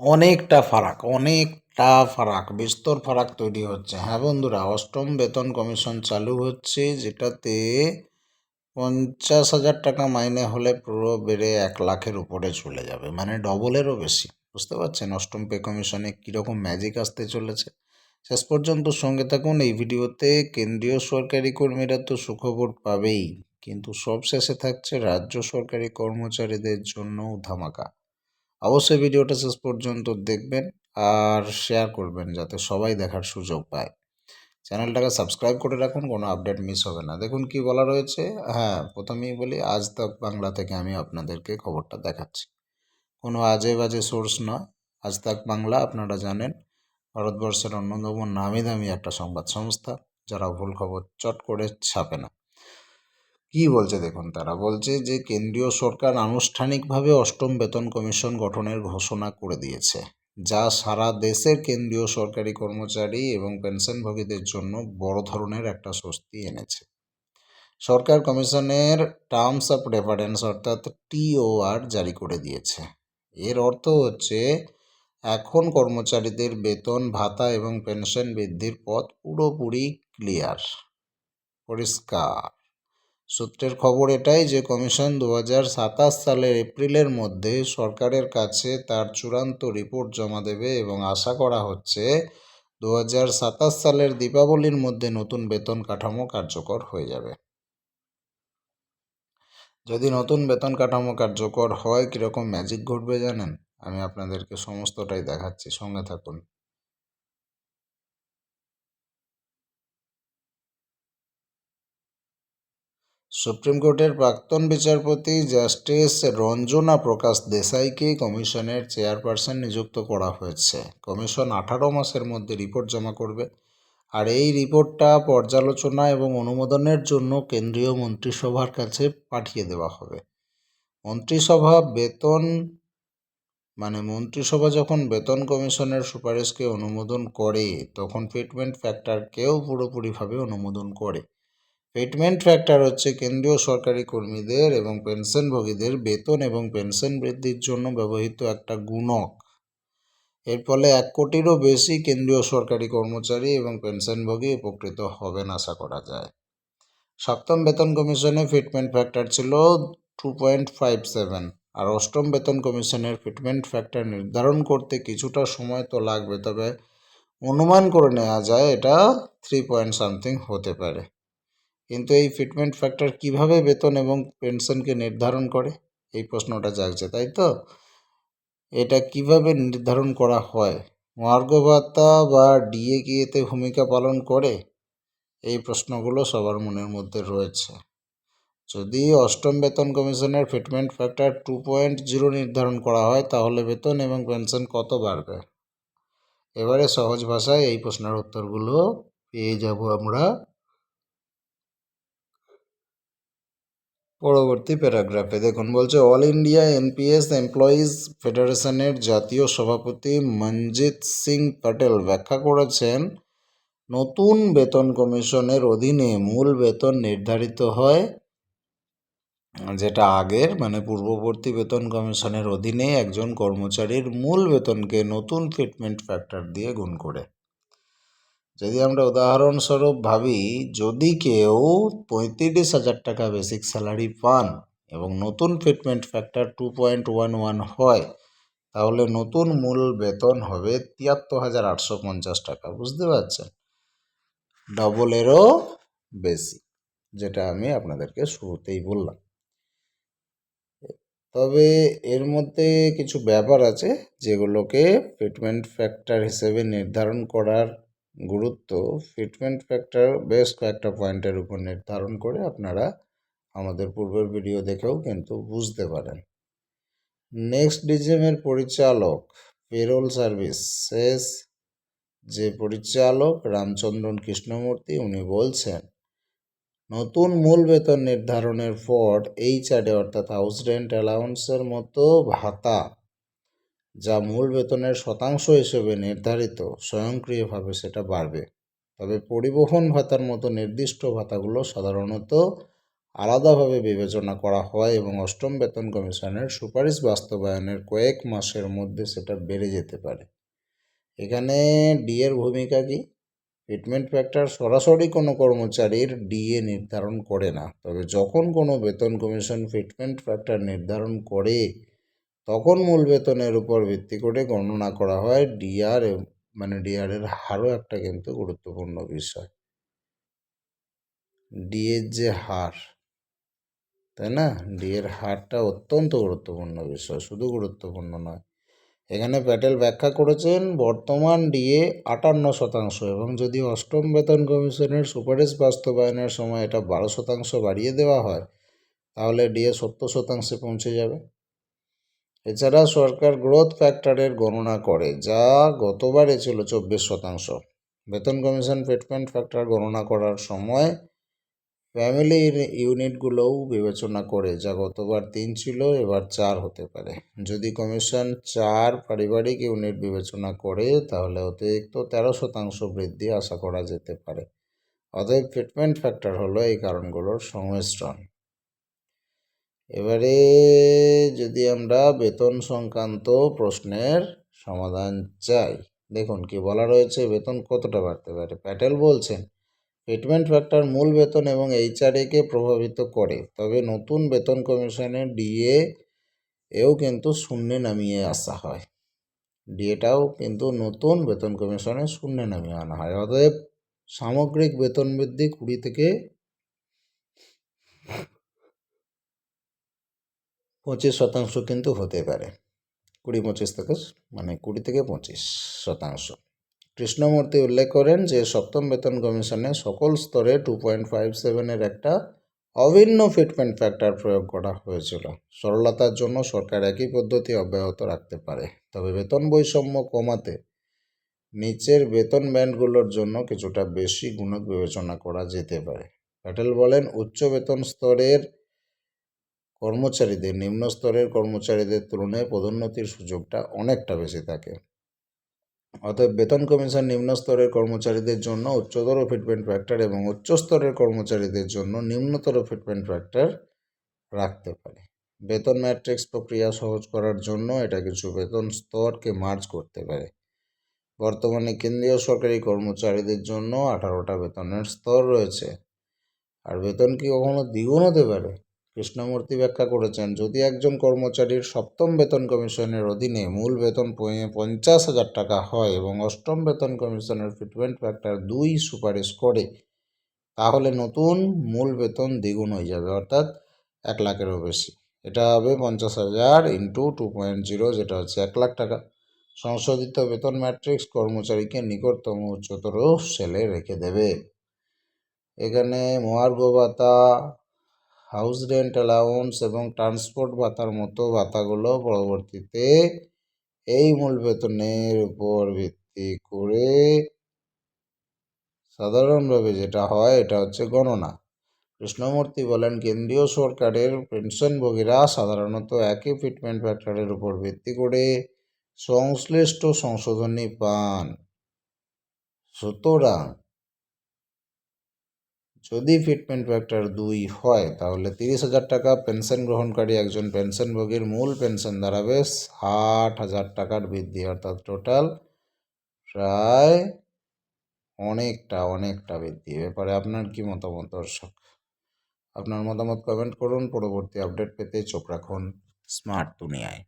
অনেকটা ফারাক অনেকটা ফারাক, বিস্তর ফারাক তৈরি হচ্ছে। হ্যাঁ বন্ধুরা, অষ্টম বেতন কমিশন চালু হচ্ছে, যেটাতে পঞ্চাশ হাজার টাকা মাইনে হলে পুরো বেড়ে এক লাখের উপরে চলে যাবে মানে ডবলেরও বেশি, বুঝতে পারছেন? অষ্টম পে কমিশনে কীরকম ম্যাজিক আসতে চলেছে? শেষ পর্যন্ত সঙ্গে থাকুন, এই ভিডিওতে কেন্দ্রীয় সরকারি কর্মীরা তো সুখবর পাবেই, কিন্তু সব শেষে থাকছে রাজ্য সরকারি কর্মচারীদের জন্যও ধামাকা। অবশ্যই ভিডিওটা শেষ পর্যন্ত দেখবেন আর শেয়ার করবেন যাতে সবাই দেখার সুযোগ পায়। চ্যানেলটাকে সাবস্ক্রাইব করে রাখুন, কোনো আপডেট মিস হবে না। দেখুন কি বলা রয়েছে। হ্যাঁ প্রথমেই বলি, আজ তক বাংলা থেকে আমি আপনাদেরকে খবরটা দেখাচ্ছি। কোনো আজে বাজে সোর্স নয়। আজ তাক বাংলা, আপনারা জানেন, ভারতবর্ষের অন্যতম নামি দামি একটা সংবাদ সংস্থা, যারা ভুল খবর চট করে ছাপে না। কি বলছে দেখুন তারা? বলছে যে কেন্দ্রীয় সরকার আনুষ্ঠানিকভাবে অষ্টম বেতন কমিশন গঠনের ঘোষণা করে দিয়েছে, যা সারা দেশের কেন্দ্রীয় সরকারি কর্মচারী এবং পেনশনভোগীদের জন্য বড় ধরনের একটা স্বস্তি এনেছে। সরকার কমিশনের টার্মস অফ রেফারেন্স অর্থাৎ টিওআর জারি করে দিয়েছে। এর অর্থ হচ্ছে এখন কর্মচারীদের বেতন, ভাতা এবং পেনশন বৃদ্ধির পথ পুরোপুরি ক্লিয়ার পরিষ্কার। সূত্রের খবর এটাই যে কমিশন দু সালের এপ্রিলের মধ্যে সরকারের কাছে তার চূড়ান্ত রিপোর্ট জমা দেবে এবং আশা করা হচ্ছে দু সালের দীপাবলির মধ্যে নতুন বেতন কাঠামো কার্যকর হয়ে যাবে। যদি নতুন বেতন কাঠামো কার্যকর হয়, কীরকম ম্যাজিক ঘটবে জানেন? আমি আপনাদেরকে সমস্তটাই দেখাচ্ছি, সঙ্গে থাকুন। সুপ্রিম কোর্টের প্রাক্তন বিচারপতি জাস্টিস রঞ্জনা প্রকাশ দেসাইকে কমিশনের চেয়ারপারসন নিযুক্ত করা হয়েছে। কমিশন আঠারো মাসের মধ্যে রিপোর্ট জমা করবে। আর এই রিপোর্টটা পর্যালোচনা এবং অনুমোদনের জন্য কেন্দ্রীয় মন্ত্রিসভার কাছে পাঠিয়ে দেওয়া হবে। মন্ত্রিসভা বেতন মানে মন্ত্রিসভা যখন বেতন কমিশনের সুপারিশকে অনুমোদন করে, তখন ফিটমেন্ট ফ্যাক্টরকেও পুরোপুরিভাবে অনুমোদন করে। ফিটমেন্ট ফ্যাক্টর হচ্ছে কেন্দ্রীয় সরকারি কর্মীদের এবং পেনশনভোগীদের বেতন এবং পেনশন বৃদ্ধির জন্য ব্যবহৃত একটা গুণক। এর ফলে এক কোটিরও বেশি কেন্দ্রীয় সরকারি কর্মচারী এবং পেনশনভোগী উপকৃত হবেন আশা করা যায়। সপ্তম বেতন কমিশনে ফিটমেন্ট ফ্যাক্টর ছিল টু পয়েন্ট ফাইভ সেভেন আর অষ্টম বেতন কমিশনের ফিটমেন্ট ফ্যাক্টর নির্ধারণ করতে কিছুটা সময় তো লাগবে, তবে অনুমান করে নেওয়া যায় এটা থ্রি পয়েন্ট সামথিং হতে পারে। কিন্তু এই ফিটমেন্ট ফ্যাক্টর কীভাবে বেতন এবং পেনশনকে নির্ধারণ করে? এই প্রশ্নটা জাগছে, তাই তো? এটা কীভাবে নির্ধারণ করা হয়? মহার্ঘ ভাতা বা ডিএ কি এতে ভূমিকা পালন করে? এই প্রশ্নগুলো সবার মনের মধ্যে রয়েছে। যদি অষ্টম বেতন কমিশনের fitment factor two point zero নির্ধারণ করা হয়, তাহলে বেতন এবং পেনশন কত বাড়বে? এবারে সহজ ভাষায় এই প্রশ্নের উত্তরগুলো পেয়ে যাব আমরা। পরবর্তী প্যারাগ্রাফে দেখুন, বলছে, অল ইন্ডিয়া এনপিএস এমপ্লয়িজ ফেডারেশনের জাতীয় সভাপতি মনজিৎ সিং প্যাটেল ব্যাখ্যা করেছেন, নতুন বেতন কমিশনের অধীনে মূল বেতন নির্ধারিত হয়, যেটা আগের মানে পূর্ববর্তী বেতন কমিশনের অধীনে একজন কর্মচারীর মূল বেতনকে নতুন ফিটমেন্ট ফ্যাক্টর দিয়ে গুণ করে। যদি আমরা উদাহরণস্বরূপ ভাবি, যদি কেউ পঁয়ত্রিশ হাজার টাকা বেসিক স্যালারি পান এবং নতুন fitment factor two point one one হয়, তাহলে নতুন মূল বেতন হবে তিয়াত্তর হাজার আটশো পঞ্চাশ টাকা। বুঝতে পারছেন? ডবলেরও বেশি যেটা আমি আপনাদেরকে শুরুতেই বললাম। তবে এর মধ্যে কিছু ব্যাপার আছে যেগুলোকে ফিটমেন্ট ফ্যাক্টর হিসেবে নির্ধারণ করার গুরুত্ব ফিটমেন্ট ফ্যাক্টর বেশ কয়েকটা পয়েন্টের উপর নির্ধারণ করে আপনারা আমাদের পূর্বের ভিডিও দেখেও কিন্তু বুঝতে পারেন। নেক্সট ডিজিএমের পরিচালক পেরোল সার্ভিস শেষ যে পরিচালক রামচন্দ্রন কৃষ্ণমূর্তি, উনি বলছেন, নতুন মূল বেতন নির্ধারণের পর এই চার্টে অর্থাৎ হাউস রেন্ট অ্যালাউন্সের মতো ভাতা যা মূল বেতনের শতাংশ হিসেবে নির্ধারিত স্বয়ংক্রিয়ভাবে সেটা বাড়বে। তবে পরিবহন ভাতার মতো নির্দিষ্ট ভাতাগুলো সাধারণত আলাদাভাবে বিবেচনা করা হয় এবং অষ্টম বেতন কমিশনের সুপারিশ বাস্তবায়নের কয়েক মাসের মধ্যে সেটা বেড়ে যেতে পারে। এখানে ডি এর ভূমিকা কি? ফিটমেন্ট ফ্যাক্টর সরাসরি কোনো কর্মচারীর ডিএ নির্ধারণ করে না। তবে যখন কোনো বেতন কমিশন ফিটমেন্ট ফ্যাক্টর নির্ধারণ করে তখন মূল বেতনের উপর ভিত্তি করে গণনা করা হয় ডিআর মানে ডিআর এর হারও একটা কিন্তু গুরুত্বপূর্ণ বিষয়। ডিএর যে হার, তাই না? ডিএর হারটা অত্যন্ত গুরুত্বপূর্ণ বিষয়, শুধু গুরুত্বপূর্ণ নয়। এখানে প্যাটেল ব্যাখ্যা করেছেন, বর্তমান ডিএ আটান্ন শতাংশ এবং যদি অষ্টম বেতন কমিশনের সুপারিশ বাস্তবায়নের সময় এটা বারো শতাংশ বাড়িয়ে দেওয়া হয়, তাহলে ডিএ সত্তর শতাংশে পৌঁছে যাবে। এছাড়া সরকার গ্রোথ ফ্যাক্টরের গণনা করে, যা গতবারে ছিল চব্বিশ শতাংশ। বেতন কমিশন ফিটমেন্ট ফ্যাক্টর গণনা করার সময় ফ্যামিলি ইউনিটগুলোও বিবেচনা করে, যা গতবার তিন ছিল, এবার চার হতে পারে। যদি কমিশন চার পারিবারিক ইউনিট বিবেচনা করে, তাহলে অতিরিক্ত তেরো শতাংশ বৃদ্ধি আশা করা যেতে পারে। অতএব ফিটমেন্ট ফ্যাক্টর হলো এই কারণগুলোর সংমিশ্রণ। এবারে যদি আমরা বেতন সংক্রান্ত প্রশ্নের সমাধান চাই, দেখুন কি বলা রয়েছে, বেতন কতটা বাড়তে পারে? প্যাটেল বলছেন ফিটমেন্ট ফ্যাক্টর মূল বেতন এবং এইচআরএকে প্রভাবিত করে, তবে নতুন বেতন কমিশনের ডিএ এও কিন্তু শূন্যে নামিয়ে আসা হয়। ডিএটাও কিন্তু নতুন বেতন কমিশনে শূন্যে নামিয়ে আনা হয়। অতএব সামগ্রিক বেতন বৃদ্ধি কুড়ি থেকে পঁচিশ শতাংশ কিন্তু হতে পারে। কুড়ি পঁচিশ থেকে মানে কুড়ি থেকে পঁচিশ শতাংশ। কৃষ্ণমূর্তি উল্লেখ করেন যে, সপ্তম বেতন কমিশনে সকল স্তরে টু পয়েন্ট ফাইভ সেভেনের একটা অভিন্ন ফিটমেন্ট ফ্যাক্টর প্রয়োগ করা হয়েছিল। সরলতার জন্য সরকার একই পদ্ধতি অব্যাহত রাখতে পারে। তবে বেতন বৈষম্য কমাতে নিচের বেতন ব্যান্ডগুলোর জন্য কিছুটা বেশি গুণক বিবেচনা করা যেতে পারে। প্যাটেল বলেন, উচ্চ বেতন স্তরের কর্মচারীদের নিম্ন স্তরের কর্মচারীদের তুলনায় পদোন্নতির সুযোগটা অনেকটা বেশি থাকে। অতএব বেতন কমিশন নিম্ন স্তরের কর্মচারীদের জন্য উচ্চতর ফিটমেন্ট ফ্যাক্টর এবং উচ্চ স্তরের কর্মচারীদের জন্য নিম্নতর ফিটমেন্ট ফ্যাক্টর রাখতে পারে। বেতন ম্যাট্রিক্স প্রক্রিয়া সহজ করার জন্য এটা কিছু বেতন স্তরকে মার্জ করতে পারে। বর্তমানে কেন্দ্রীয় সরকারি কর্মচারীদের জন্য আঠারোটা বেতনের স্তর রয়েছে। আর বেতন কি কখনো দ্বিগুণ হতে পারে? কৃষ্ণমূর্তি ব্যাখ্যা করেছেন, যদি একজন কর্মচারীর সপ্তম বেতন কমিশনের অধীনে মূল বেতন পঞ্চাশ হাজার টাকা হয় এবং অষ্টম বেতন কমিশনের ফিটমেন্ট ফ্যাক্টর দুই সুপারিশ করে, তাহলে নতুন মূল বেতন দ্বিগুণ হয়ে যাবে, অর্থাৎ এক লাখেরও বেশি। এটা হবে পঞ্চাশ হাজার ইন্টু টু পয়েন্ট জিরো, যেটা হচ্ছে এক লাখ টাকা। সংশোধিত বেতন ম্যাট্রিক্স কর্মচারীকে নিকটতম উচ্চতর সেলে রেখে দেবে। এখানে মহার্ঘ ভাতা হাউস রেন্ট অ্যালাউন্স এবং ট্রান্সপোর্ট ভাতার মতো ভাতাগুলো পরবর্তীতে এই মূল বেতনের উপর ভিত্তি করে সাধারণভাবে যেটা হয়, এটা হচ্ছে গণনা। কৃষ্ণমূর্তি বলেন, কেন্দ্রীয় সরকারের পেনশনভোগীরা সাধারণত একই ফিটমেন্ট ফ্যাক্টরের উপর ভিত্তি করে সংশ্লিষ্ট সংশোধনী পান। সুতরাং যদি ফিটমেন্ট ফ্যাক্টর দুই হয়, তাহলে তিরিশ হাজার টাকা পেনশন গ্রহণকারী একজন পেনশনভোগীর মূল পেনশন দাঁড়াবে ষাট হাজার টাকার বৃদ্ধি, অর্থাৎ টোটাল প্রায় অনেকটা অনেকটা বৃদ্ধি। ব্যাপারে আপনার কি মতামত দর্শক? আপনার মতামত কমেন্ট করুন, পরবর্তী আপডেট পেতে চোখ রাখুন স্মার্ট দুনিয়ায়